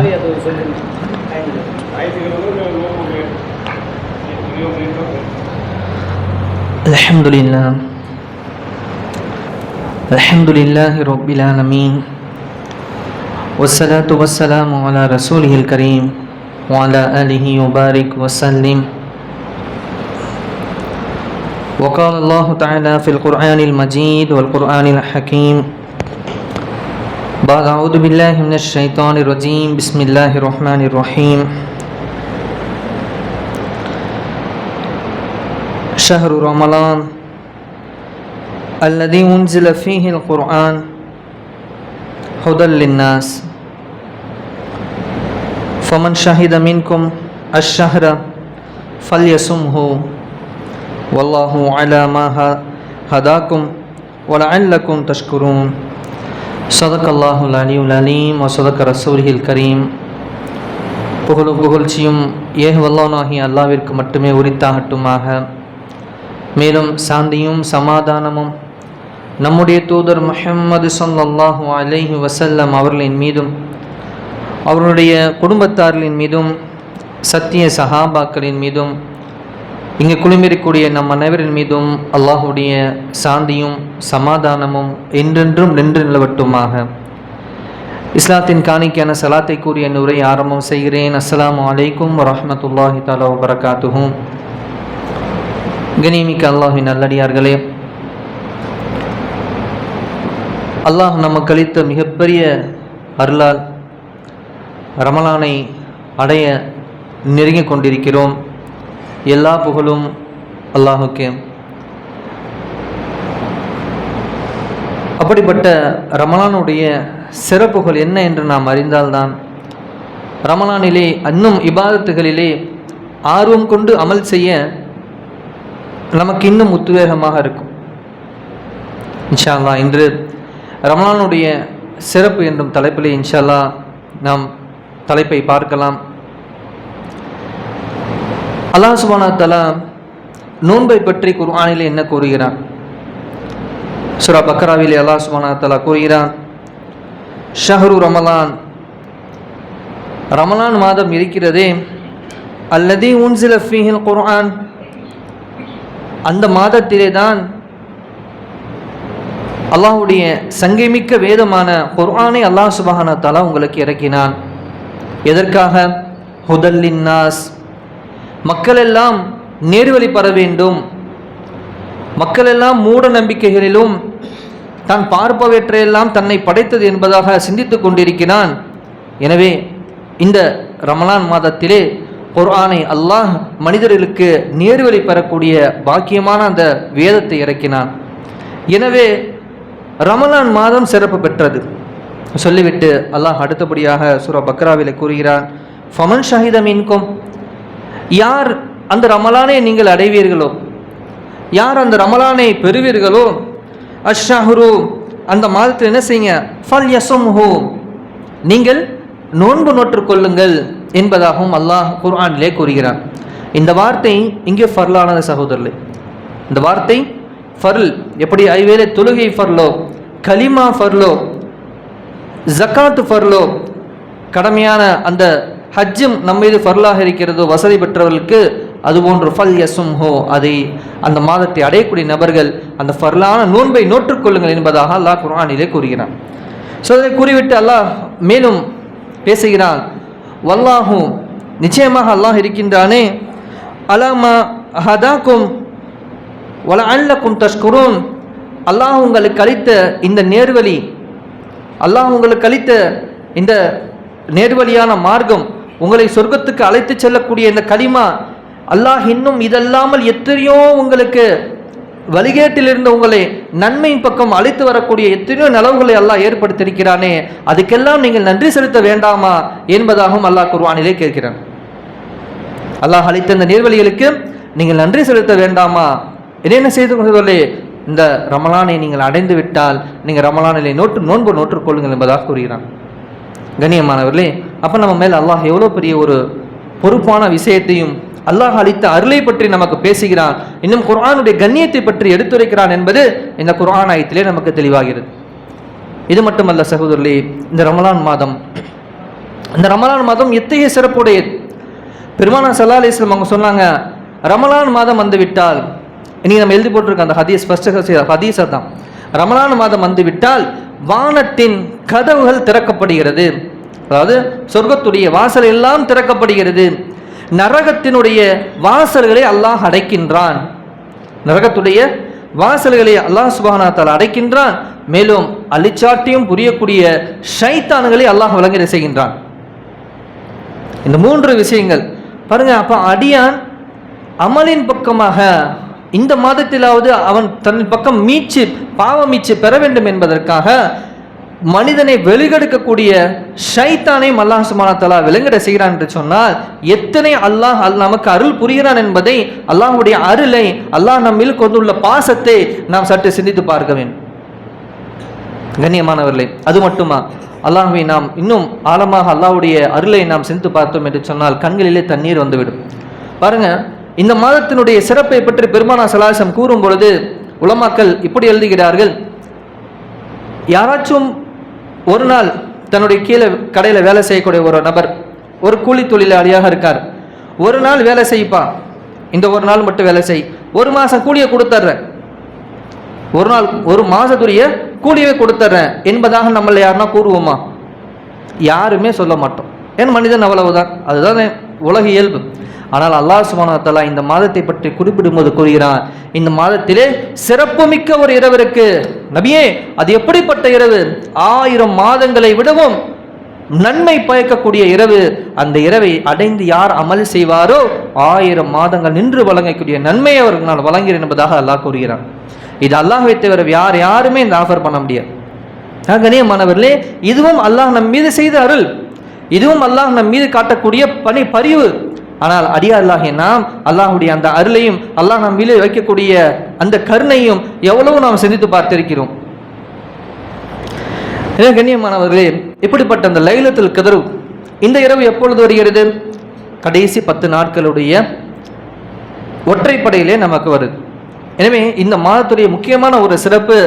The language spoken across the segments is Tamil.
அது அது சொல்லுங்க الحمد لله الحمد لله رب العالمين والصلاة والسلام على رسوله الكريم وعلى آله وبارك وسلم وقال الله تعالى في القرآن المجيد والقرآن الحكيم بعد أعوذ بالله من الشيطان الرجيم. بسم الله الرحمن الرحيم. شهر رمضان الذي أنزل فيه القرآن هدى للناس. فمن شهد منكم الشهر فليصمه. والله على ما هداكم ولعلكم تشكرون. சதக் அல்லாஹுல் அலியுல் அலீம் வசதக் ரசூல்ஹில் கரீம் புகழும் புகழ்ச்சியும் ஏகவல்லோனாகி அல்லாவிற்கு மட்டுமே உரித்தாகட்டுமாக. மேலும் சாந்தியும் சமாதானமும் நம்முடைய தூதர் முஹம்மது சொல்லாஹு அலைஹி வசல்லம் அவர்களின் மீதும் அவருடைய குடும்பத்தார்களின் மீதும் சத்திய சஹாபாக்களின் மீதும் இங்கே குழுமிருக்கக்கூடிய நம் அனைவரின் மீதும் அல்லாஹுடைய சாந்தியும் சமாதானமும் என்றென்றும் நின்று நிலவட்டுமாக. இஸ்லாத்தின் காணிக்கான சலாத்தை கூறிய நுரை ஆரம்பம் செய்கிறேன். அஸ்ஸலாமு அலைக்கும் வரமத்துல்லாஹி தாலா வபரகாத்துஹும் கனிமிக்க அல்லாஹின் நல்லடியார்களே அல்லாஹ் நமக்கு அளித்த மிகப்பெரிய அருளால் ரமலானை அடைய நெருங்கிக் கொண்டிருக்கிறோம். எல்லா புகழும் அல்லாஹுக்கே. அப்படிப்பட்ட ரமலானுடைய சிறப்புகள் என்ன என்று நாம் அறிந்தால்தான் ரமலானிலே இன்னும் இபாதத்துகளிலே ஆர்வம் கொண்டு அமல் செய்ய நமக்கு இன்னும் உத்வேகமாக இருக்கும். இன்ஷா அல்லாஹ் இன்று ரமலானுடைய சிறப்பு என்றும் தலைப்பிலே இன்ஷால்லா நாம் தலைப்பை பார்க்கலாம். அல்லாஹ் சுபானா தலா நோன்பை பற்றி குர்ஆனிலே என்ன கூறுகிறான்? சுரா பக்ராவிலே அல்லாஹ் சுபானா தலா கூறுகிறான் ஷஹரு ரமலான். ரமலான் மாதம் இருக்கிறதே அல்லது உன்சில ஃபீஹில் குர்ஆன். அந்த மாதத்திலே தான் அல்லாஹுடைய சங்கைமிக்க வேதமான குர்ஆனை அல்லாஹ் சுபஹான தலா உங்களுக்கு இறக்கினான். எதற்காக? ஹுதல்லின் மக்களெல்லாம் நேர்வழி பெற வேண்டும். மக்களெல்லாம் மூட நம்பிக்கைகளிலும் தான் பார்ப்பவற்றையெல்லாம் தன்னை படைத்தது என்பதாக சிந்தித்து கொண்டிருக்கிறான். எனவே இந்த ரமலான் மாதத்திலே குர்ஆனை அல்லாஹ் மனிதர்களுக்கு நேர்வழி பெறக்கூடிய பாக்கியமான அந்த வேதத்தை இறக்கினான். எனவே ரமலான் மாதம் சிறப்பு பெற்றது. சொல்லிவிட்டு அல்லாஹ் அடுத்தபடியாக சூரா பக்ராவிலே கூறுகிறான் ஃபமன் ஷாஹிதம் இன்கும் யார் அந்த ரமலானை நீங்கள் அடைவீர்களோ? யார் அந்த ரமலானை பெறுவீர்களோ? அஷ்ஷாஹுரு அந்த மாதத்தில் என்ன செய்யுங்க? ஃபல் யசும்ஹு. நீங்கள் நோன்பு நோற்றுக்கொள்ளுங்கள் என்பதாகவும் அல்லாஹ் குர்ஆனிலே கூறுகிறார் இந்த வார்த்தை இங்கே ஃபர்லானது சகோதரர்களே. இந்த வார்த்தை ஃபர்ல் எப்படி? ஐவேளை தொழுகை ஃபர்லோ கலிமா ஃபர்லோ ஜக்காத் ஃபர்லோ கடமையான அந்த ஹஜ்ஜும் நம்ம மீது ஃபர்லாக இருக்கிறதோ வசதி பெற்றவர்களுக்கு அதுபோன்று ஃபல் யசும் ஹோ அதை அந்த மாதத்தை அடையக்கூடிய நபர்கள் அந்த ஃபர்லான நோன்பை நோற்றுக்கொள்ளுங்கள் என்பதாக அல்லாஹ் குரானிலே கூறுகிறான். ஸோ அதை கூறிவிட்டு அல்லாஹ் மேலும் பேசுகிறான். வல்லாஹு நிச்சயமாக அல்லாஹ் இருக்கின்றானே. அலாமா ஹதாக்கும் வல அல்லக்கும் தஷ்குரூன். அல்லாஹ் உங்களுக்கு அளித்த இந்த நேர்வழி அல்லாஹ் உங்களுக்கு அளித்த இந்த நேர்வழியான மார்க்கம் உங்களை சொர்க்கத்துக்கு அழைத்து செல்லக்கூடிய இந்த களிமா அல்லாஹ் இன்னும் இதல்லாமல் எத்தனையோ உங்களுக்கு வழிகேட்டிலிருந்து உங்களை நன்மையின் பக்கம் அழைத்து வரக்கூடிய எத்தனையோ நலவுகளை அல்லாஹ் ஏற்படுத்தியிருக்கிறானே அதுக்கெல்லாம் நீங்கள் நன்றி செலுத்த வேண்டாமா என்பதாகவும் அல்லாஹ் குர்வானிலே கேட்கிறான். அல்லாஹ் அளித்த இந்த நீர்வழிகளுக்கு நீங்கள் நன்றி செலுத்த வேண்டாமா? என்ன செய்து கொண்டே இந்த ரமலானை நீங்கள் அடைந்து விட்டால் நீங்கள் ரமலானிலே நோட்டு நோன்பு நோற்றுக்கொள்ளுங்கள் என்பதாக கூறுகிறான். கண்ணியமானவர்களே அப்போ நம்ம மேல் அல்லாஹ் எவ்வளோ பெரிய ஒரு பொறுப்பான விஷயத்தையும் அல்லாஹ் அளித்த அருளை பற்றி நமக்கு பேசுகிறான். இன்னும் குரானுடைய கண்ணியத்தை பற்றி எடுத்துரைக்கிறான் என்பது இந்த குரான் ஆயத்திலே நமக்கு தெளிவாகிறது. இது மட்டுமல்ல சகோதரர்களே இந்த ரமலான் மாதம். இந்த ரமலான் மாதம் எத்தகைய சிறப்புடையது பெருமானா சல்லா அலிஸ்லாம் அவங்க சொன்னாங்க ரமலான் மாதம் வந்துவிட்டால் இனி நம்ம எழுதி போட்டிருக்க அந்த ஹதீஸ் ஃபர்ஸ்ட் ஹதீஸை தான் ரமலான் மாதம் வந்துவிட்டால் வானத்தின் கதவுகள் திறக்கப்படுகிறது. அதாவது சொர்க்கத்துடைய வாசல் எல்லாம் திறக்கப்படுகிறது. நரகத்தினுடைய வாசல்களை அல்லாஹ் அடைக்கின்றான். நரகத்துடைய வாசல்களை அல்லாஹ் சுபானாத்தால் அடைக்கின்றான். மேலும் அழிச்சாட்டியும் புரியக்கூடிய ஷைத்தான்களை அல்லாஹ் விளங்கிட செய்கின்றான். இந்த மூன்று விஷயங்கள். பாருங்க அப்ப அடியான் அமலின் பக்கமாக இந்த மாதத்திலாவது அவன் தன் பக்கம் மீச்சு பாவ மீச்சு பெற வேண்டும் என்பதற்காக மனிதனை வெளிகெடுக்கக்கூடிய ஷைத்தானை அல்லாஹ் சுமானத்தலா விலங்கிட செய்கிறான் என்று சொன்னால் எத்தனை அல்லாஹ் அல் நமக்கு அருள் புரிகிறான் என்பதை அல்லாஹுடைய அருளை அல்லாஹ் நம்மில் கொண்டுள்ள பாசத்தை நாம் சற்று சிந்தித்து பார்க்க வேண்டும். கண்ணியமானவர்களே அது மட்டுமா? அல்லாஹுவை நாம் இன்னும் ஆழமாக அல்லாஹ்வுடைய அருளை நாம் சிந்தித்து பார்த்தோம் என்று சொன்னால் கண்களிலே தண்ணீர் வந்துவிடும். பாருங்க இந்த மாதத்தினுடைய சிறப்பை பற்றி பெருமானா சலாசம் கூறும் பொழுது உலமாக்கள் இப்படி எழுதுகிறார்கள் யாராச்சும் ஒரு நாள் தன்னுடைய கீழே கடையில் வேலை செய்யக்கூடிய ஒரு நபர் ஒரு கூலி தொழிலாளியாக இருக்கார். ஒரு நாள் வேலை செய்ப்பா. இந்த ஒரு நாள் மட்டும் வேலை செய். ஒரு மாதம் கூலியை கொடுத்துட்றேன் ஒரு நாள் ஒரு மாதத்துடைய கூலியை கொடுத்துட்றேன் என்பதாக நம்மள யாருன்னா கூறுவோமா? யாருமே சொல்ல மாட்டோம். ஏன் மனிதன் அவ்வளவுதான்? அதுதான் உலக இயல்பு. ஆனால் அல்லாஹ் சுபானத்தலா இந்த மாதத்தை பற்றி குறிப்பிடும்போது கூறுகிறான் இந்த மாதத்திலே சிறப்புமிக்க ஒரு இரவு நபியே அது எப்படிப்பட்ட இரவு? ஆயிரம் மாதங்களை விடவும் நன்மை பயக்கக்கூடிய இரவு. அந்த இரவை அடைந்து யார் அமல் செய்வாரோ ஆயிரம் மாதங்கள் நின்று வழங்கக்கூடிய நன்மை அவருக்கு நான் வழங்குகிறேன் என்பதாக அல்லாஹ் கூறுகிறான். இது அல்லாஹை தவிர யார் யாருமே இந்த ஆஃபர் பண்ண முடியாது. கணியமானவர்களே இதுவும் அல்லாஹ் நம் மீது செய்த அருள். இதுவும் அல்லாஹ் நம் மீது காட்டக்கூடிய பணி பரிவு. ஆனால் அடியார்களாகிய நாம் அல்லாஹுடைய அந்த அருளையும் அல்லாஹ் நம் மீது வைக்கக்கூடிய அந்த கருணையும் எவ்வளவு நாம் சிந்தித்து பார்த்திருக்கிறோம். கண்ணியமானவர்களே இப்படிப்பட்ட அந்த லைலத்தில் கதரு இந்த இரவு எப்பொழுது வருகிறது? கடைசி பத்து நாட்களுடைய ஒற்றைப்படையிலே நமக்கு வருது. எனவே இந்த மாதத்துடைய முக்கியமான ஒரு சிறப்பு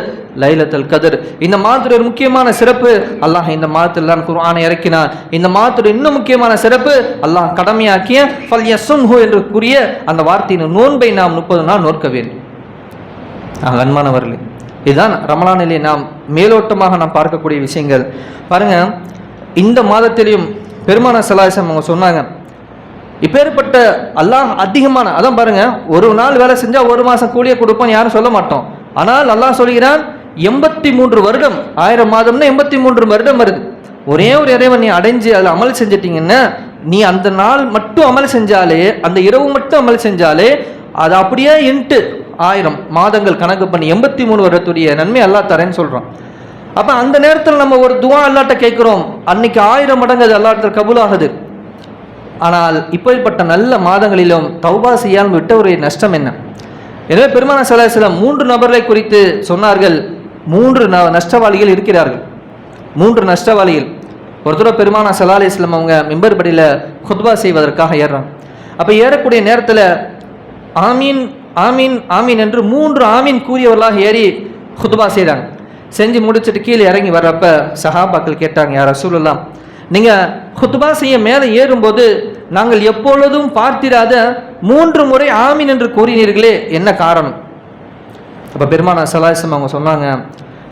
லைலத்தல் கதர். இந்த மாதத்துடைய ஒரு முக்கியமான சிறப்பு அல்லாஹ் இந்த மாதத்தில் தான் குர்ஆனை இறக்கினான். இந்த மாதத்துடைய இன்னும் முக்கியமான சிறப்பு அல்லாஹ் கடமையாக்கிய ஃபல் யசுன்ஹு என்று கூறிய அந்த வார்த்தையின் நோன்பை நாம் முப்பது நாள் நோக்க வேண்டும். அன்பானவர்களே இதுதான் ரமலானிலே நாம் மேலோட்டமாக நாம் பார்க்கக்கூடிய விஷயங்கள். பாருங்க இந்த மாதத்திலையும் பெருமான சலாசம் அவங்க சொன்னாங்க இப்பேற்பட்ட அல்லாஹ் அதிகமான அதான் பாருங்க ஒரு நாள் வேலை செஞ்சால் ஒரு மாதம் கூலியை கொடுப்பான்னு யாரும் சொல்ல மாட்டோம். ஆனால் அல்லாஹ் சொல்கிறான் எண்பத்தி மூன்று வருடம் ஆயிரம் மாதம்னா எண்பத்தி மூன்று வருடம் வருது. ஒரே ஒரு இறைவன் நீ அடைஞ்சு அதில் அமல் செஞ்சிட்டிங்கன்னா நீ அந்த நாள் மட்டும் அமல் செஞ்சாலே அந்த இரவு மட்டும் அமல் செஞ்சாலே அது அப்படியே இன்ட்டு ஆயிரம் மாதங்கள் கணக்கு பண்ணி எண்பத்தி மூணு வருடத்துடைய நன்மை அல்லாஹ் தரேன்னு சொல்கிறோம் அப்போ அந்த நேரத்தில் நம்ம ஒரு துவா அல்லாட்ட கேட்குறோம். அன்னைக்கு ஆயிரம் மடங்கு அது அல்லாட்ட கபூலாகுது. ஆனால் இப்படிப்பட்ட நல்ல மாதங்களிலும் தௌபா செய்யாமல் விட்ட ஒரு நஷ்டம் என்ன? எனவே பெருமான சலாஹலம் மூன்று நபர்களை குறித்து சொன்னார்கள். மூன்று ந நஷ்டவாளிகள் இருக்கிறார்கள். மூன்று நஷ்டவாளிகள். ஒரு தூரம் பெருமானா அலி இஸ்லாம் அவங்க மெம்பர் படியில் குத்பா செய்வதற்காக ஏறுறாங்க. அப்போ ஏறக்கூடிய நேரத்தில் ஆமீன் ஆமீன் ஆமீன் என்று மூன்று ஆமீன் கூறியவர்களாக ஏறி குத்பா செய்கிறாங்க செஞ்சு முடிச்சுட்டு கீழே இறங்கி வர்றப்ப சஹாபாக்கள் கேட்டாங்க யார் ரசூலெல்லாம் நீங்கள் குத்பா செய்ய மேலே ஏறும்போது நாங்கள் எப்பொழுதும் பார்த்திராத மூன்று முறை ஆமீன் என்று கூறினீர்களே என்ன காரணம்? அப்போ பெருமான சலாசம் அவங்க சொன்னாங்க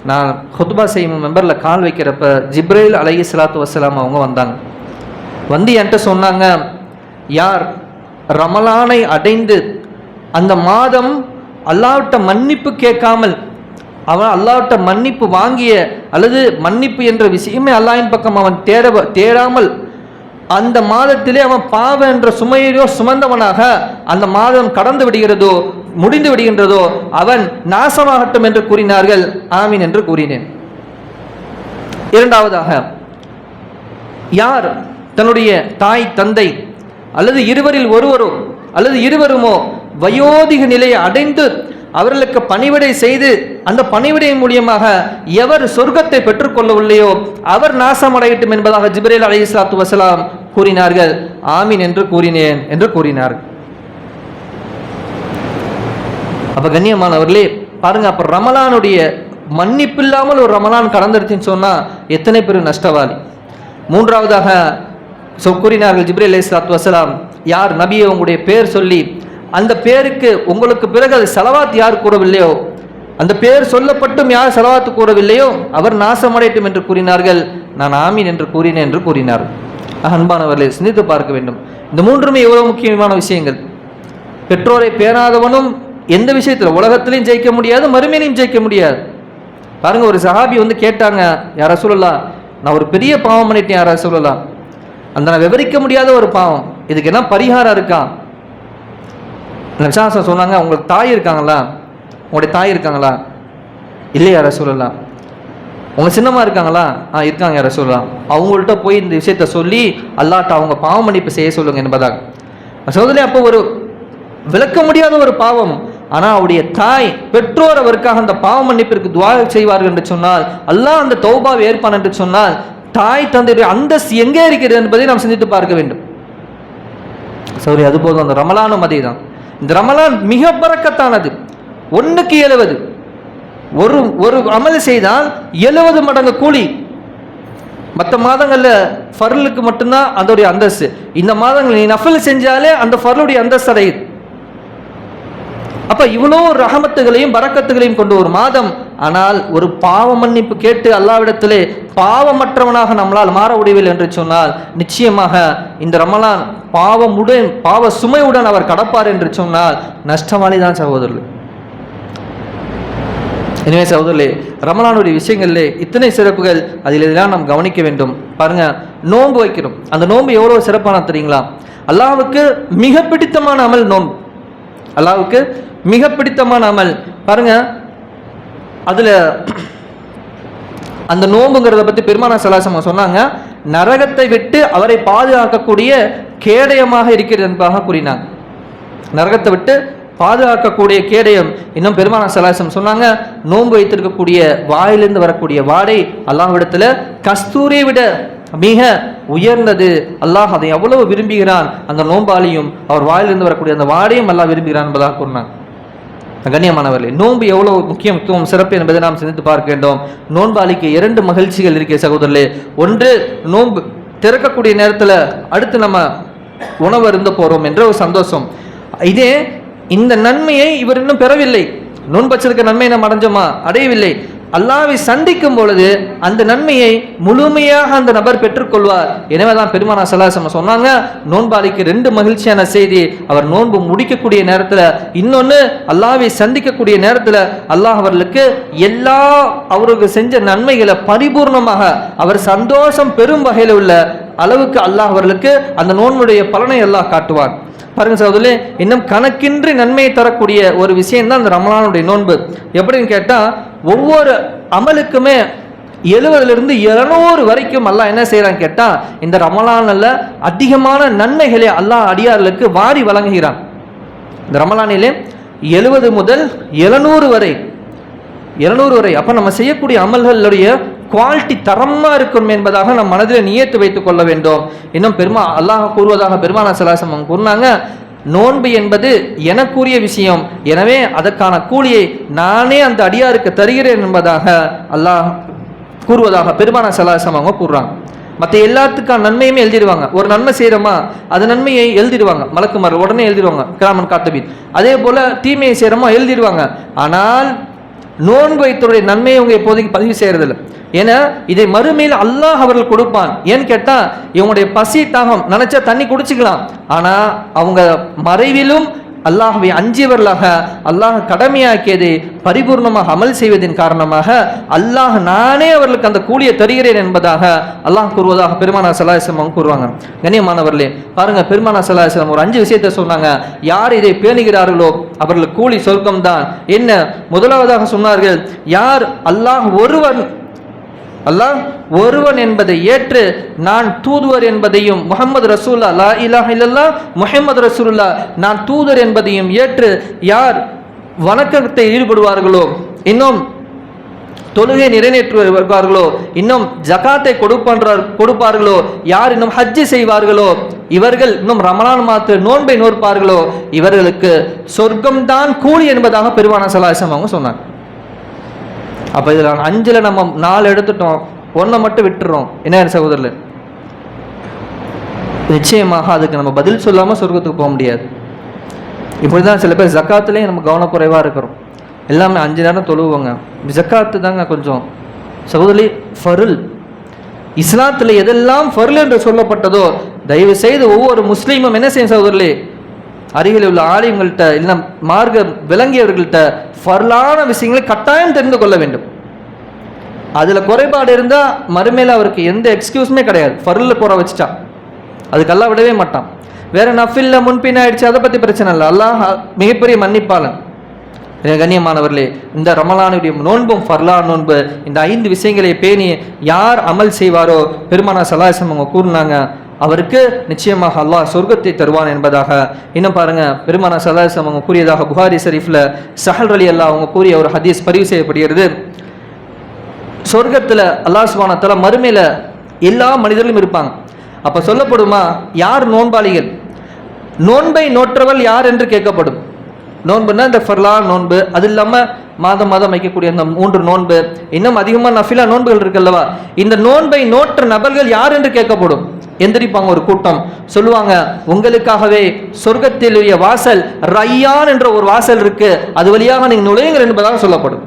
நான் ஹொத்பா செய்யும் மெம்பரில் கால் வைக்கிறப்ப ஜிப்ரைல் அலைஹி சலாத்து வசலாம் அவங்க வந்தாங்க. வந்து என்கிட்ட சொன்னாங்க யார் ரமலானை அடைந்து அந்த மாதம் அல்லாவிட்ட மன்னிப்பு கேட்காமல் அவன் அல்லாவிட்ட மன்னிப்பு வாங்கிய அல்லது மன்னிப்பு என்ற விஷயமே அல்லாயின் பக்கம் அவன் தேட தேடாமல் அந்த மாதத்திலே அவன் பாவ என்ற சுமையிலோ சுமந்தவனாக அந்த மாதம் கடந்து விடுகிறதோ முடிந்து விடுகின்றதோ அவன் நாசமாகட்டும் என்று கூறினார்கள். ஆமீன் என்று கூறினேன். இரண்டாவதாக யார் தன்னுடைய தாய் தந்தை அல்லது இருவரில் ஒருவரோ அல்லது இருவருமோ வயோதிக நிலையை அடைந்து அவர்களுக்கு பணிவிடை செய்து அந்த பணிவிடை மூலியமாக எவர் சொர்க்கத்தை பெற்றுக்கொள்ளவில்லையோ அவர் நாசமடையட்டும் என்பதாக ஜிப்ரேல் அலி இஸ்லாத்து வசலாம் கூறினார்கள். ஆமீன் என்று கூறினேன் என்று கூறினார்கள். அப்ப கண்ணியமானவர்களே பாருங்க அப்ப ரமலானுடைய மன்னிப்பு இல்லாமல் ஒரு ரமலான் கடந்துருச்சுன்னு சொன்னா எத்தனை பேர் நஷ்டவாதி? மூன்றாவதாக ஸோ கூறினார்கள் ஜிப்ரி அலி இஸ்லாத்து வசலாம் யார் நபியை உங்களுடைய பேர் சொல்லி அந்த பேருக்கு உங்களுக்கு பிறகு அது செலவாத் யார் கூறவில்லையோ அந்த பேர் சொல்லப்பட்டும் யார் செலவாத்து கூறவில்லையோ அவர் நாசமடையட்டும் என்று கூறினார்கள். நான் ஆமீன் என்று கூறினேன் என்று கூறினார் அன்பானவர்களை சிந்தித்து பார்க்க வேண்டும். இந்த மூன்றுமே எவ்வளவு முக்கியமான விஷயங்கள். பெற்றோரை பேணாதவனும் எந்த விஷயத்தில்? உலகத்திலையும் ஜெயிக்க முடியாது மறுமையிலையும் ஜெயிக்க முடியாது. பாருங்க ஒரு சஹாபி வந்து கேட்டாங்க யாரா சொல்லலாம் நான் ஒரு பெரிய பாவம் பண்ணிட்டேன் யாரா சொல்லலாம் அந்த நான் விவரிக்க முடியாத ஒரு பாவம். இதுக்கு என்ன பரிகாரம் இருக்கா? நச்சாசம் சொன்னாங்க உங்களுக்கு தாய் இருக்காங்களா? உங்களுடைய தாய் இருக்காங்களா? இல்லையா யார சொல்லலாம் உங்க சின்னம்மா இருக்காங்களா? ஆ இருக்காங்க யார சொல்லலாம் அவங்கள்ட்ட போய் இந்த விஷயத்த சொல்லி அல்லாட்ட அவங்க பாவம் மன்னிப்பு செய்ய சொல்லுங்க என்பதாக. சோதனை அப்போ ஒரு விளக்க முடியாத ஒரு பாவம். ஆனால் அவருடைய தாய் பெற்றோர் அவருக்காக அந்த பாவ மன்னிப்பிற்கு துவா செய்வார்கள் என்று சொன்னால் அல்லாஹ் அந்த தௌபாவை ஏற்பான் என்று சொன்னால் தாய் தந்தையுடைய அந்தஸ்து எங்கே இருக்கிறது என்பதை நாம் சிந்தித்து பார்க்க வேண்டும். சரி அதுபோதும் அந்த ரமலானும் அதே தான் இந்த ரமலான் மிக பறக்கத்தானது. ஒன்றுக்கு எழுவது. ஒரு ஒரு அமல் செய்தால் எழுபது மடங்கு கூலி. மற்ற மாதங்களில் ஃபர்லுக்கு மட்டும்தான் அதோடைய அந்தஸ்து. இந்த மாதங்கள் நீ நஃபல் செஞ்சாலே அந்த ஃபர்லுடைய அந்தஸ்து அடையுது. அப்ப இவ்வளோ ரகமத்துகளையும் பறக்கத்துகளையும் கொண்டு ஒரு மாதம். ஆனால் ஒரு பாவ மன்னிப்பு கேட்டு அல்லாவிடத்திலே பாவமற்றவனாக நம்மளால் மாற முடியவில்லை என்று சொன்னால் நிச்சயமாக இந்த ரமலான் பாவமுடன் பாவ சுமையுடன் அவர் கடப்பார் என்று சொன்னால் நஷ்டமானி தான் சகோதரர்கள். எனவே சகோதரர்களே ரமலானுடைய விஷயங்களிலே இத்தனை சிறப்புகள் அதில் இதெல்லாம் நாம் கவனிக்க வேண்டும்? பாருங்க நோன்பு வைக்கிறோம். அந்த நோன்பு எவ்வளோ சிறப்பான தெரியுங்களா? அல்லாவுக்கு மிக பிடித்தமான அமல் நோன்பு. அல்லாவுக்கு மிக பிடித்தமான அமல். பாருங்க. அதில் அந்த நோம்புங்கிறத பற்றி பெருமானா சலாசம் சொன்னாங்க. நரகத்தை விட்டு அவரை பாதுகாக்கக்கூடிய கேடயமாக இருக்கிறது என்பதாக கூறினாங்க. நரகத்தை விட்டு பாதுகாக்கக்கூடிய கேடயம் இன்னும் பெருமான சலாசம் சொன்னாங்க. நோன்பு வைத்திருக்கக்கூடிய வாயிலிருந்து வரக்கூடிய வாடை அல்லாஹ்விடத்தில் கஸ்தூரியை விட மிக உயர்ந்தது. அல்லாஹ் அதை எவ்வளவு விரும்புகிறான்? அந்த நோம்பாலையும் அவர் வாயிலிருந்து வரக்கூடிய அந்த வாடையும் அல்லாஹ் விரும்புகிறான் என்பதாக கூறினாங்க. கண்ணியமானவர்களே நோன்பு எவ்வளவு முக்கியத்துவம் சிறப்பு என்பதை நாம் சிந்தித்து பார்க்க வேண்டும். நோன்பாளிக்கு இரண்டு மகிழ்ச்சிகள் இருக்கிற சகோதரர்களே. ஒன்று நோன்பு திறக்கக்கூடிய நேரத்தில் அடுத்து நம்ம உணவு இருந்த போகிறோம் என்ற ஒரு சந்தோஷம். இதே இந்த நன்மையை இவர் இன்னும் பெறவில்லை. நோன்பச்சிருக்க நன்மை நம்ம அடைஞ்சோமா? அடையவில்லை. அல்லாவை சந்திக்கும் பொழுது அந்த நன்மையை முழுமையாக அந்த நபர் பெற்றுக்கொள்வார். எனவே தான் பெருமானா சலாசம் சொன்னாங்க நோன்பாளிக்கு ரெண்டு மகிழ்ச்சியான செய்தி அவர் நோன்பு முடிக்கக்கூடிய நேரத்தில் இன்னொன்று அல்லாவை சந்திக்கக்கூடிய நேரத்தில் அல்லாஹ் அவர்களுக்கு எல்லா அவருக்கு செஞ்ச நன்மைகளை பரிபூர்ணமாக அவர் சந்தோஷம் பெரும் வகையில் உள்ள அளவுக்கு அல்லாஹ் அவர்களுக்கு அந்த நோன்புடைய பலனை அல்லாஹ் காட்டுவார் பாருங்க சகோதரி இன்னும் கணக்கின்றி நன்மையை தரக்கூடிய ஒரு விஷயம் தான் அந்த ரமலானுடைய நோன்பு. எப்படின்னு கேட்டால் ஒவ்வொரு அமலுக்குமே எழுபதுலேருந்து இருநூறு வரைக்கும் அல்லாஹ் என்ன செய்கிறான்னு கேட்டால் இந்த ரமலானில் அதிகமான நன்மைகளை அல்லாஹ் அடியார்களுக்கு வாரி வழங்குகிறான். இந்த ரமலானிலே எழுபது முதல் எழுநூறு வரை இருநூறு வரை. அப்போ நம்ம செய்யக்கூடிய அமல்களுடைய குவாலிட்டி தரமாக இருக்கும் என்பதாக நம் மனதில் நியத்து வைத்துக் கொள்ள வேண்டும். இன்னும் பெருமா அல்லாஹ் கூறுவதாக பெருமானா சலாசம் கூறினாங்க நோன்பு என்பது எனக்குரிய விஷயம். எனவே அதற்கான கூலியை நானே அந்த அடியாருக்கு தருகிறேன் என்பதாக அல்லாஹ் கூறுவதாக பெருமான சலாசம் அவங்க கூறுறாங்க. மற்ற எல்லாத்துக்கான நன்மையுமே எழுதிடுவாங்க. ஒரு நன்மை செய்கிறோமா அது நன்மையை எழுதிடுவாங்க. மலக்குமார் உடனே எழுதிடுவாங்க. கிராமன் காத்தபீத் அதே போல் தீமையை செய்கிறோமா எழுதிடுவாங்க. ஆனால் நோன்பு வைத்தருடைய நன்மையை இவங்க இப்போதைக்கு பதிவு செய்யறதில்லை. ஏன்னா இதை மறுமையில் அல்லாஹ் அவர்கள் கொடுப்பான். ஏன்னு கேட்டால் இவங்களுடைய பசி தாகம் நினச்சா தண்ணி குடிச்சிக்கலாம். ஆனால் அவங்க மறைவிலும் அல்லாஹுவை அஞ்சியவர்களாக அல்லாஹ் கடமையாக்கியதை பரிபூர்ணமாக அமல் செய்வதன் காரணமாக அல்லாஹ் நானே அவர்களுக்கு அந்த கூலியை தருகிறேன் என்பதாக அல்லாஹ் கூறுவதாக பெருமானா சலாஹம் கூறுவாங்க. கண்ணியமானவர்களே பாருங்க பெருமானா சலாஹிஸ்லம் ஒரு அஞ்சு விஷயத்தை சொன்னாங்க. யார் இதை பேணுகிறார்களோ அவர்களுக்கு கூலி சொர்க்கம்தான். என்ன? முதலாவதாக சொன்னார்கள் யார் அல்லாஹ் ஒருவன் அல்லாஹ் ஒருவன் என்பதை ஏற்று நான் தூதுவர் என்பதையும் முகமது ரசூல்லா லா இலாஹ இல்லல்லா முஹம்மது ரசூல்லா நான் தூதர் என்பதையும் ஏற்று யார் வணக்கத்தை ஈடுபடுவார்களோ இன்னும் தொழுகை நிறைவேற்றுவார்களோ இன்னும் ஜகாத்தை கொடுப்பன்ற கொடுப்பார்களோ யார் இன்னும் ஹஜ்ஜி செய்வார்களோ இவர்கள் இன்னும் ரமணான் மாத்து நோன்பை நோற்பார்களோ இவர்களுக்கு சொர்க்கம்தான் கூலி என்பதாக பெருமான சலாசம் அவங்க சொன்னாங்க. அப்போ இதில் அஞ்சில் நம்ம நாலு எடுத்துட்டோம். ஒன்றை மட்டும் விட்டுறோம். என்ன சகோதரர் நிச்சயமாக அதுக்கு நம்ம பதில் சொல்லாமல் சொர்க்கத்துக்கு போக முடியாது. இப்படி தான் சில பேர் ஜக்காத்துலேயும் நம்ம கவனக்குறைவாக இருக்கிறோம். எல்லாமே அஞ்சு நேரம் தொழுவுவாங்க ஜக்காத்து தாங்க கொஞ்சம். சகோதரி ஃபருல். இஸ்லாத்தில் எதெல்லாம் ஃபருல் என்று சொல்லப்பட்டதோ தயவு செய்து ஒவ்வொரு முஸ்லீமும் என்ன செய்யும் சகோதரிலே அருகில் உள்ள ஆலயங்கள்கிட்ட இல்லை மார்க்க விளங்கியவர்கள்ட்ட ஃபர்லான விஷயங்களை கட்டாயம் தெரிந்து கொள்ள வேண்டும். அதில் குறைபாடு இருந்தால் மறுமையில் அவருக்கு எந்த எக்ஸ்கியூஸுமே கிடையாது. ஃபர்லில் போற வச்சுட்டான் அதுக்கெல்லாம் விடவே மாட்டான். வேற நஃபில்ல முன்பின் ஆயிடுச்சு அதை பற்றி பிரச்சனை இல்லை. அல்லாஹ் மிகப்பெரிய மன்னிப்பாளன். கண்ணியமானவர்களே இந்த ரமலானுடைய நோன்பும் ஃபர்லா நோன்பு இந்த ஐந்து விஷயங்களை பேணி யார் அமல் செய்வாரோ பெருமானா சலாசம் அவங்க கூறினாங்க அவருக்கு நிச்சயமாக அல்லாஹ் சொர்க்கத்தை தருவான் என்பதாக. இன்னும் பாருங்க பெருமான சலாசம் அவங்க கூறியதாக புகாரி ஷரீஃபில் சஹல் அலி அல்லா அவங்க கூறிய ஒரு ஹதீஸ் பதிவு செய்யப்படுகிறது. சொர்க்கத்தில் அல்லாஹ் சுபானத்தால மறுமையில் எல்லா மனிதர்களும் இருப்பாங்க. அப்போ சொல்லப்படுமா யார் நோன்பாளிகள்? நோன்பை நோற்றவள் யார் என்று கேட்கப்படும். நோன்புன்னா இந்த ஃபர்லா நோன்பு அது இல்லாமல் மாதம் மாதம் வைக்கக்கூடிய அந்த மூன்று நோன்பு இன்னும் அதிகமாக நஃபிலா நோன்புகள் இருக்குல்லவா? இந்த நோன்பை நோற்ற நபர்கள் யார் என்று கேட்கப்படும். எந்திரிப்பாங்க ஒரு கூட்டம். சொல்லுவாங்க உங்களுக்காகவே சொர்க்கத்திலுடைய வாசல் ரையான் என்ற ஒரு வாசல் இருக்கு. அது வழியாக நீங்கள் நுழையுங்கள் என்பதாக சொல்லப்படும்.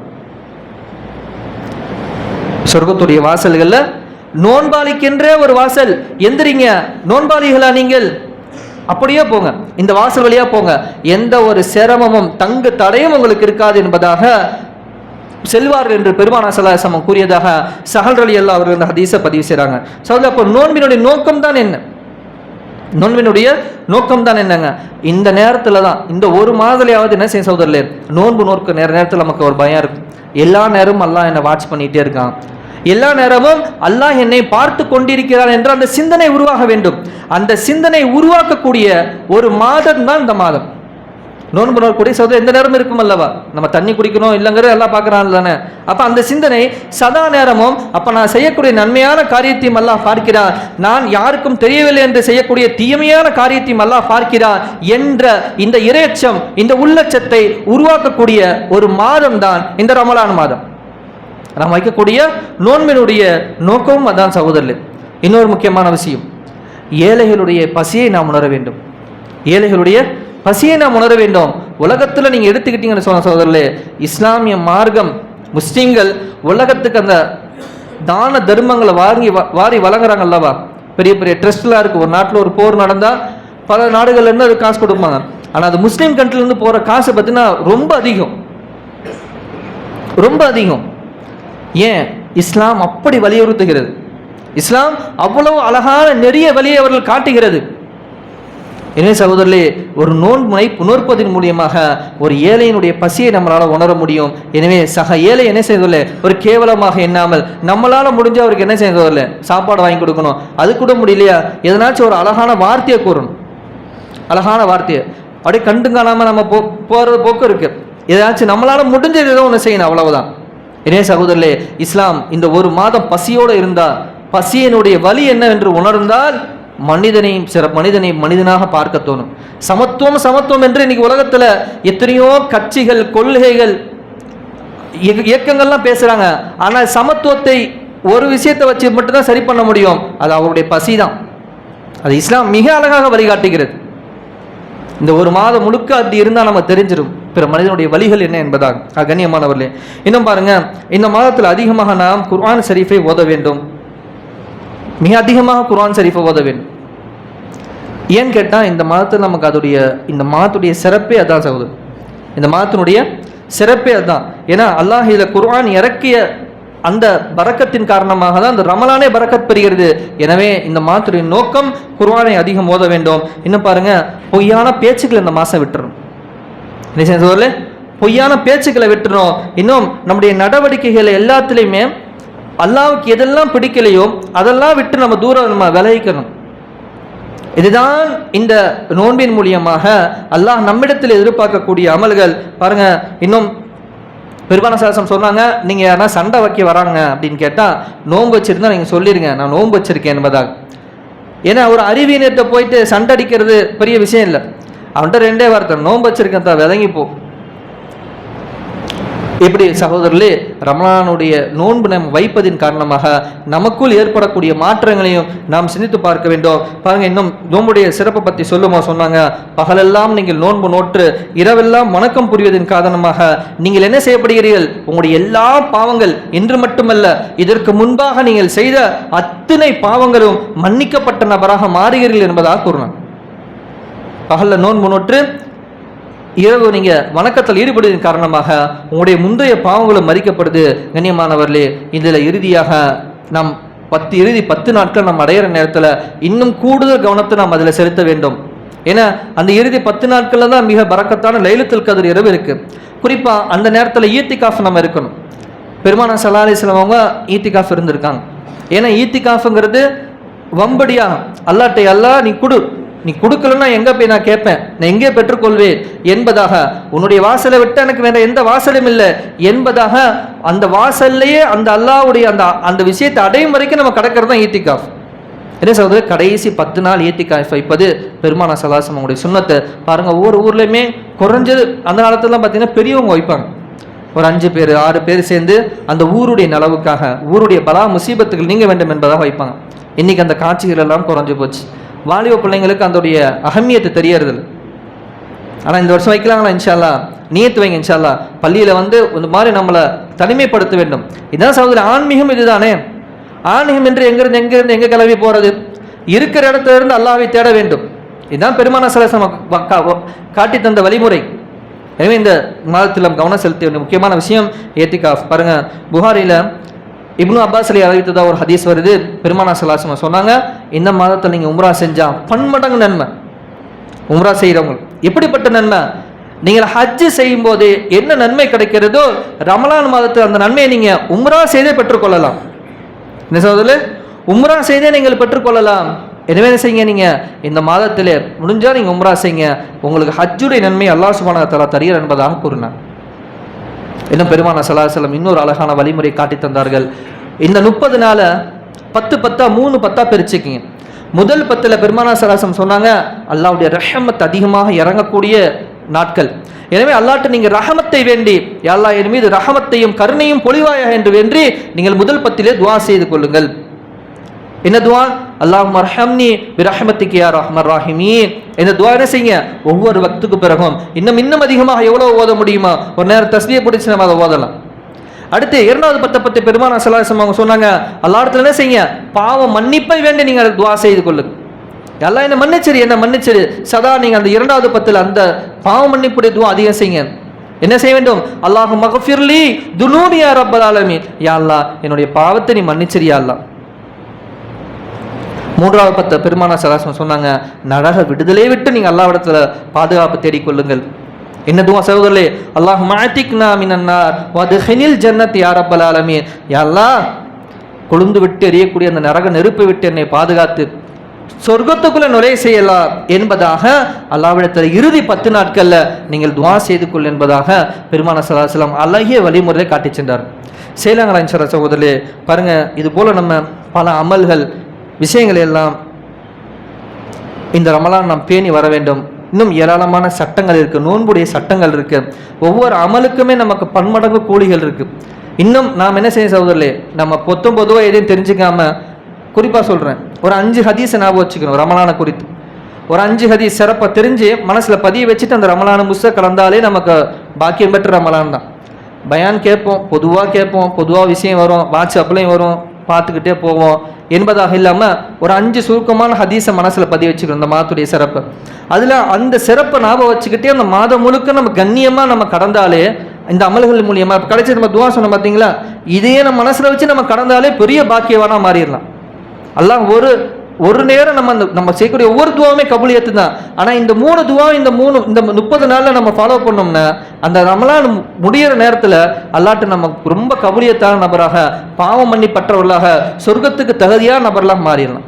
சொர்க்கத்துடைய வாசல்களில் நோன்பாளிக்கின்ற ஒரு வாசல். எந்திரிங்க நோன்பாளிகளா நீங்கள்? அப்படியே போங்க. இந்த வாசல் வழியா போங்க. எந்த ஒரு சிரமமும் தங்கு தடையும் உங்களுக்கு இருக்காது என்பதாக செல்வார்கள் என்று பெருமானா சலாசம் கூறியதாக சஹல் அலி அல்லா அவர்கள் இந்த ஹதீஸை பதிவு செய்கிறாங்க சகோதரி அப்போ நோன்பினுடைய நோக்கம் தான் என்ன? நோன்பினுடைய நோக்கம் தான் என்னங்க? இந்த நேரத்தில் தான் இந்த ஒரு மாதலையாவது என்ன செய்ய சகோதரர்களே? நோன்பு நோக்க நேர நேரத்தில் நமக்கு ஒரு பயம் இருக்கும் எல்லா நேரமும் அல்லாஹ் என்னை வாட்ச் பண்ணிகிட்டே இருக்கான். எல்லா நேரமும் அல்லாஹ் என்னை பார்த்து கொண்டிருக்கிறார் என்ற அந்த சிந்தனை உருவாக வேண்டும். அந்த சிந்தனை உருவாக்கக்கூடிய ஒரு மாதம் தான் இந்த மாதம். நோன்பு நோக்கக்கூடிய சகோதரர் எந்த நேரமும் இருக்கும் அல்லவா? நம்ம தண்ணி குடிக்கணும் இல்லைங்கிறது எல்லாம் பார்க்குறான் தானே. அப்போ அந்த சிந்தனை சதா நேரமும் அப்போ நான் செய்யக்கூடிய நன்மையான காரியத்தையும் அல்லாஹ் பார்க்கிறார். நான் யாருக்கும் தெரியவில்லை என்று செய்யக்கூடிய தீமையான காரியத்தையும் அல்லாஹ் பார்க்கிறார் என்ற இந்த இரையச்சம் இந்த உள்ளச்சத்தை உருவாக்கக்கூடிய ஒரு மாதம் தான் இந்த ரமலான் மாதம். நாம் வைக்கக்கூடிய நோன்பினுடைய நோக்கமும் அதான் சகோதரர்கள். இன்னொரு முக்கியமான விஷயம். ஏழைகளுடைய பசியை நாம் உணர வேண்டும். ஏழைகளுடைய பசியை நாம் உணர வேண்டும். உலகத்தில் நீங்கள் எடுத்துக்கிட்டீங்கன்னு சொன்ன சோதரில் இஸ்லாமிய மார்க்கம் முஸ்லீம்கள் உலகத்துக்கு அந்த தான தர்மங்களை வாங்கி வாரி வழங்குறாங்க அல்லவா? பெரிய பெரிய ட்ரஸ்ட்லாம் இருக்குது ஒரு நாட்டில் ஒரு போர் நடந்தால் பல நாடுகள்லேருந்து அது காசு கொடுப்பாங்க. ஆனால் அது முஸ்லீம் கண்ட்ரிலேருந்து போகிற காசு பார்த்தீங்கன்னா ரொம்ப அதிகம். ரொம்ப அதிகம். ஏன்? இஸ்லாம் அப்படி வலியுறுத்துகிறது. இஸ்லாம் அவ்வளவு அழகான நெறிய வழியை அவர்கள் காட்டுகிறது. இணைய சகோதரர்களே ஒரு நோன்பை புணர்ப்பதன் மூலியமாக ஒரு ஏழையினுடைய பசியை நம்மளால் உணர முடியும். எனவே சக ஏழை என்ன செய்வதில்லை ஒரு கேவலமாக எண்ணாமல் நம்மளால் முடிஞ்ச அவருக்கு என்ன செய்வதில்லை சாப்பாடு வாங்கி கொடுக்கணும். அது கூட முடியலையா? எதனாச்சும் ஒரு அழகான வார்த்தையை கூறணும். அழகான வார்த்தையை. அப்படியே கண்டு காணாமல் நம்ம போ போகிறது போக்கு இருக்குது ஏதாச்சும் நம்மளால் முடிஞ்சது ஏதோ ஒன்று செய்யணும் அவ்வளவுதான். இணைய சகோதரர்களே இஸ்லாம் இந்த ஒரு மாதம் பசியோடு இருந்தால் பசியினுடைய வலி என்னவென்று உணர்ந்தால் மனிதனையும் சிற மனிதனை மனிதனாக பார்க்க தோணும். சமத்துவம் சமத்துவம் என்று இன்னைக்கு உலகத்தில் எத்தனையோ கட்சிகள் கொள்கைகள் இயக்கங்கள்லாம் பேசுகிறாங்க ஆனால் சமத்துவத்தை ஒரு விஷயத்தை வச்சு மட்டும்தான் சரி பண்ண முடியும். அது அவருடைய பசி தான். அது இஸ்லாம் மிக அழகாக வழிகாட்டுகிறது. இந்த ஒரு மாதம் முழுக்க அப்படி இருந்தால் நம்ம தெரிஞ்சிடும் பிற மனிதனுடைய வழிகள் என்ன என்பதாக. கண்ணியமானவர்களே இன்னும் பாருங்க. இந்த மாதத்தில் அதிகமாக நாம் குர்ஆன் ஷரீஃபை ஓத வேண்டும். மிக அதிகமாக குரான் ஷரீஃபை ஓத வேண்டும் ஏன்னு கேட்டால் இந்த மாதத்தில் நமக்கு அதோடைய இந்த மாதத்துடைய சிறப்பே அதான் சகோதரர். இந்த மாதத்தினுடைய சிறப்பே அதுதான் ஏன்னா அல்லாஹ் இதில் குர்ஆன் இறக்கிய அந்த பறக்கத்தின் காரணமாக தான் அந்த ரமலானே பறக்கத் பெறுகிறது. எனவே இந்த மாதத்துடைய நோக்கம் குர்ஆனை அதிகம் ஓத வேண்டும். இன்னும் பாருங்க பொய்யான பேச்சுக்களை இந்த மாதம் விட்டுரும் என்ன செய்ய பொய்யான பேச்சுக்களை விட்டுரும் இன்னும் நம்முடைய நடவடிக்கைகள் எல்லாத்துலேயுமே அல்லாவுக்கு எதெல்லாம் பிடிக்கலையோ அதெல்லாம் விட்டு நம்ம தூரம் நம்ம விளைவிக்கணும் இதுதான் இந்த நோன்பின் மூலியமாக அல்லாஹ் நம்மிடத்தில் எதிர்பார்க்கக்கூடிய அமல்கள். பாருங்க இன்னும் பெருமான சாசம் சொன்னாங்க நீங்க யாரா சண்டை வைக்க வராங்க அப்படின்னு கேட்டா நோன்பு வச்சிருந்தா நீங்க சொல்லிருங்க நான் நோன்பு வச்சிருக்கேன் என்பதாக ஏன்னா ஒரு அறிவியனர்கிட்ட போயிட்டு சண்டை அடிக்கிறது பெரிய விஷயம் இல்லை. அவன்கிட்ட ரெண்டே வார்த்தை நோன்பு வச்சிருக்கேன் தான் விளங்கி போ இப்படி சகோதரர்களே ரமலானுடைய நோன்பு நம் வைப்பதின் காரணமாக நமக்குள் ஏற்படக்கூடிய மாற்றங்களையும் நாம் சிந்தித்து பார்க்க வேண்டும். பாருங்க இன்னும் நோன்புடைய சிறப்பை பற்றி சொல்லுமா சொன்னாங்க. பகலெல்லாம் நீங்கள் நோன்பு நோற்று இரவெல்லாம் வணக்கம் புரிவதன் காரணமாக நீங்கள் என்ன செய்யப்படுகிறீர்கள்? உங்களுடைய எல்லா பாவங்கள் இன்று மட்டுமல்ல இதற்கு முன்பாக நீங்கள் செய்த அத்தனை பாவங்களும் மன்னிக்கப்பட்ட நபராக மாறுகிறீர்கள் என்பதாக கூறினான். பகலில் நோன்பு நோற்று இரவு நீங்க வணக்கத்தில் ஈடுபடுவதன் காரணமாக உங்களுடைய முந்தைய பாவங்களும் மறிக்கப்படுது. கண்ணியமானவர்களே இதில் இறுதியாக நாம் பத்து இறுதி பத்து நாட்கள் நாம் அடையிற நேரத்தில் இன்னும் கூடுதல் கவனத்தை நாம் அதில் செலுத்த வேண்டும். ஏன்னா அந்த இறுதி பத்து நாட்களில் தான் மிக பறக்கத்தான லைலத்தில் கதிர் இரவு இருக்கு. குறிப்பாக அந்த நேரத்தில் ஈத்திகாஃப் நம்ம இருக்கணும். பெருமான சல்லா அவங்க ஈத்திகாஃப் இருந்திருக்காங்க. ஏன்னா ஈத்திகாஃபுங்கிறது வம்படியா அல்லாட்டை அல்லா நீ கொடு. நீ கொடுக்கலன்னா எங்கே போய் நான் கேட்பேன்? நான் எங்கே பெற்றுக்கொள்வேன்? என்பதாக. உன்னுடைய வாசலை விட்டு எனக்கு வேற எந்த வாசலும் இல்லை. என்பதாக அந்த வாசல்லையே அந்த அல்லாவுடைய அந்த அந்த விஷயத்தை அடையும் வரைக்கும் நம்ம கடக்கிறது தான் ஈத்திகாஃப். என்ன சொல்றது? கடைசி பத்து நாள் ஈத்திகாஃப் வைப்பது பெருமான சலாசம் உங்களுடைய சுண்ணத்தை. பாருங்க ஒவ்வொரு ஊர்லேயுமே குறைஞ்சது அந்த காலத்துலலாம் பார்த்தீங்கன்னா பெரியவங்க வைப்பாங்க. ஒரு அஞ்சு பேர் ஆறு பேர் சேர்ந்து அந்த ஊருடைய நலவுக்காக ஊருடைய பலா முசீபத்துகள் நீங்க வேண்டும் என்பதாக வைப்பாங்க. இன்னைக்கு அந்த காட்சிகள் எல்லாம் குறைஞ்சு போச்சு. வாலிப பிள்ளைங்களுக்கு அதோடைய அகமியத்தை தெரியறது ஆனால் இந்த வருஷம் வைக்கலாங்களா? இன்ஷால்லா நீத்து வைங்க இன்ஷால்லா பள்ளியில் வந்து இந்த மாதிரி நம்மளை தனிமைப்படுத்த வேண்டும். இதான் சகோதரி ஆன்மீகம் இதுதானே? ஆன்மீகம் என்று எங்கிருந்து எங்கிருந்து எங்கே கிளம்பி போகிறது இருக்கிற இடத்துல இருந்து அல்லாவை தேட வேண்டும். இதுதான் பெருமான சலசம் காட்டி தந்த வழிமுறை. எனவே இந்த மாதத்தில் கவனம் செலுத்த வேண்டிய முக்கியமான விஷயம் ஏத்திகாஃப். பாருங்கள் புகாரியில் இப்னு அப்பாஸ் அலி அறிவித்ததாக ஒரு ஹதீஸ் வருது. பெருமானா சலாசம் சொன்னாங்க இந்த மாதத்தில் நீங்கள் உம்ரா செஞ்சால் பன்மடங்கு நன்மை. உம்ரா செய்கிறவங்க எப்படிப்பட்ட நன்மை? நீங்கள் ஹஜ்ஜு செய்யும்போது என்ன நன்மை கிடைக்கிறதோ ரமலான் மாதத்தில் அந்த நன்மையை நீங்கள் உம்ரா செய்தே பெற்றுக்கொள்ளலாம் என்ன சொல்றது? உம்ரா செய்தே நீங்கள் பெற்றுக்கொள்ளலாம் எனவே என்ன செய்யுங்க நீங்கள் இந்த மாதத்தில் முடிஞ்சால் நீங்கள் உம்ரா செய்யுங்க. உங்களுக்கு ஹஜ்ஜுடைய நன்மை அல்லாஹ் சுபான தலா தருகிறார் என்பதாக கூறினார். இன்னும் பெருமான சலாசலம் இன்னொரு அழகான வழிமுறை காட்டி தந்தார்கள். இந்த முப்பது நாளை பத்து பத்தா மூணு பத்தா பிரிச்சுக்கிங்க. முதல் பத்தில் பெருமானா சராசம் சொன்னாங்க அல்லாவுடைய ரஹமத் அதிகமாக இறங்கக்கூடிய நாட்கள். எனவே அல்லாட்டு நீங்கள் ரஹமத்தை வேண்டி அல்லா என் மீது ரஹமத்தையும் கருணையும் பொழிவாயாக என்று வேண்டி நீங்கள் முதல் பத்திலே துவா செய்து கொள்ளுங்கள். என்ன துவா? அல்லாஹ் மர்ஹம்னி பிரஹமத்திக்கு யார் ரஹ்மர் ராஹிமி இந்த துவா என்ன செய்யுங்க? ஒவ்வொரு வக்துக்கு பிறகும். இன்னும் இன்னும் அதிகமாக எவ்வளோ ஓத முடியுமா? ஒரு நேரம் தஸ்வியை பிடிச்சி நம்ம அதை ஓதலாம். அடுத்து இரண்டாவது பத்தை பத்து பெருமான சலாசம் அவங்க சொன்னாங்க அல்லாடத்துல என்ன செய்யுங்க? பாவம் மன்னிப்பை வேண்டி நீங்கள் துவா செய்து கொள்ளுங்க. எல்லாம் என்ன மன்னிச்சிரு என்ன மன்னிச்சிரு. சதா நீங்கள் அந்த இரண்டாவது பத்தில் அந்த பாவ மன்னிப்புடைய துவா அதிகம் செய்யுங்க. என்ன செய்ய வேண்டும்? அல்லாஹ் மகஃபிர்லி துனூபியா ரப்பல் ஆலமீன். யா என்னுடைய பாவத்தை நீ மன்னிச்சிரியா அல்லா மூன்றாவது பத்த பெருமான சலாசம் சொன்னாங்க நரக விடுதலை விட்டு நீங்கள் அல்லாவிடத்துல பாதுகாப்பு தேடிக்கொள்ளுங்கள் என்ன துவா சகோதரே அல்லாஹ் மாத்திக் நாமினார் வதுஹினில் ஜன்னத் யா ரப்பல் ஆலமீன். யா கொழுந்து விட்டு எரியக்கூடிய அந்த நரக நெருப்பை விட்டு என்னை பாதுகாத்து சொர்க்கத்துக்குள்ள நுழைய செய்யலாம் என்பதாக அல்லாவிடத்தில் இறுதி பத்து நாட்களில் நீங்கள் துவா செய்து கொள் என்பதாக பெருமான சலாசலம் அழகிய வழிமுறையை காட்டி சென்றார். சேலங்கராஞ்சர சகோதரே பாருங்க இது போல நம்ம பல அமல்கள் விஷயங்கள் எல்லாம் இந்த ரமலான் நாம் பேணி வர வேண்டும். இன்னும் ஏராளமான சட்டங்கள் இருக்குது நோன்புடைய சட்டங்கள் இருக்குது ஒவ்வொரு அமலுக்குமே நமக்கு பன்மடங்கு கூலிகள் இருக்குது இன்னும் நாம் என்ன செய்ய சகோதரர்களே நம்ம பொத்தும் பொதுவாக எதையும் தெரிஞ்சுக்காமல் குறிப்பாக சொல்கிறேன் ஒரு அஞ்சு ஹதீஸை ஞாபகம் வச்சுக்கணும் ரமலானை குறித்து. ஒரு அஞ்சு ஹதீஸ் சிறப்பை தெரிஞ்சு மனசில் பதிய வச்சுட்டு அந்த ரமலான முஸ்ஸை கலந்தாலே நமக்கு பாக்கியம் பெற்ற ரமலான் தான். பயான் கேட்போம் பொதுவாக கேட்போம் பொதுவாக விஷயம் வரும் வாட்ஸ்அப்லேயும் வரும் பார்த்துக்கிட்டே போவோம். என்பதாக இல்லாமல் ஒரு அஞ்சு சுருக்கமான ஹதீஸை மனசில் பதிய வச்சுக்கணும் இந்த மாதத்துடைய சிறப்பு. அதில் அந்த சிறப்பை ஞாபகம் வச்சுக்கிட்டே அந்த மாதம் முழுக்க நம்ம கண்ணியமாக நம்ம கடந்தாலே இந்த அமல்கள் மூலியமாக இப்போ கிடைச்சது நம்ம துவா சொன்னோம் பார்த்தீங்களா இதையே நம்ம மனசில் வச்சு நம்ம கடந்தாலே பெரிய பாக்கியவானா மாறிடலாம். அல்லாஹ் ஒரு ஒரு நேரம் நம்ம அந்த நம்ம செய்யக்கூடிய ஒவ்வொரு துவாவுமே கபூலியத்து தான் ஆனால் இந்த மூணு துவாவும் இந்த மூணு இந்த முப்பது நாளில் நம்ம ஃபாலோ பண்ணோம்னா அந்த ரமலான் முடிகிற நேரத்தில் அல்லாட்டு நம்ம ரொம்ப கபூலியத்தான நபராக பாவம் பண்ணி பற்றவர்களாக சொர்க்கத்துக்கு தகுதியான நபர்களாக மாறிடலாம்.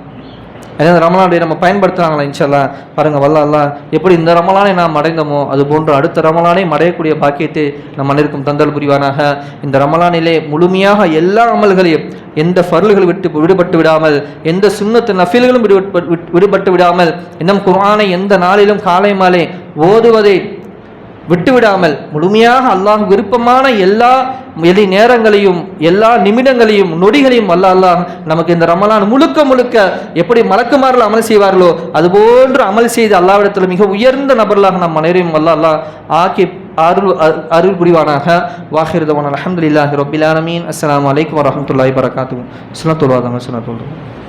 ஏன்னா இந்த ரமலானை நம்ம பயன்படுத்துகிறாங்களா இன்ஷல்லா பாருங்கள் வல்ல எப்படி இந்த ரமலானை நாம் அடைந்தோமோ அது போன்று அடுத்த ரமலானை அடையக்கூடிய பாக்கியத்தை நம் அனைவருக்கும் தந்தல் புரிவானாக. இந்த ரமலானிலே முழுமையாக எல்லா அமல்களையும் எந்த ஃபர்ல்கள் விட்டு விடுபட்டு விடாமல் எந்த சுண்ணத்து நஃபில்களும் விடுபட்டு விடுபட்டு விடாமல் இன்னும் குரானை எந்த நாளிலும் காலை மாலை ஓதுவதை விட்டுவிடாமல் முழுமையாக அல்லாஹ் விருப்பமான எல்லா எதி நேரங்களையும் எல்லா நிமிடங்களையும் நொடிகளையும் அல்ல அல்லாஹ் நமக்கு இந்த ரமலான் முழுக்க முழுக்க எப்படி மலக்குமாரில் அமல் செய்வார்களோ அதுபோன்று அமல் செய்து அல்லாவிடத்தில் மிக உயர்ந்த நபர்களாக நம் அனைவரையும் அல்லா அல்லாஹ் ஆக்கி அருள் அருள் புரிவானாக. வாஹிருதவான். அலமதுல்லாஹி ரபில் அஸ்லாம் வலைக்கம் அலைக்கும் வரஹ்மத்துல்லாஹி வரகாத்துஹு சுனத்துல்லாஹ்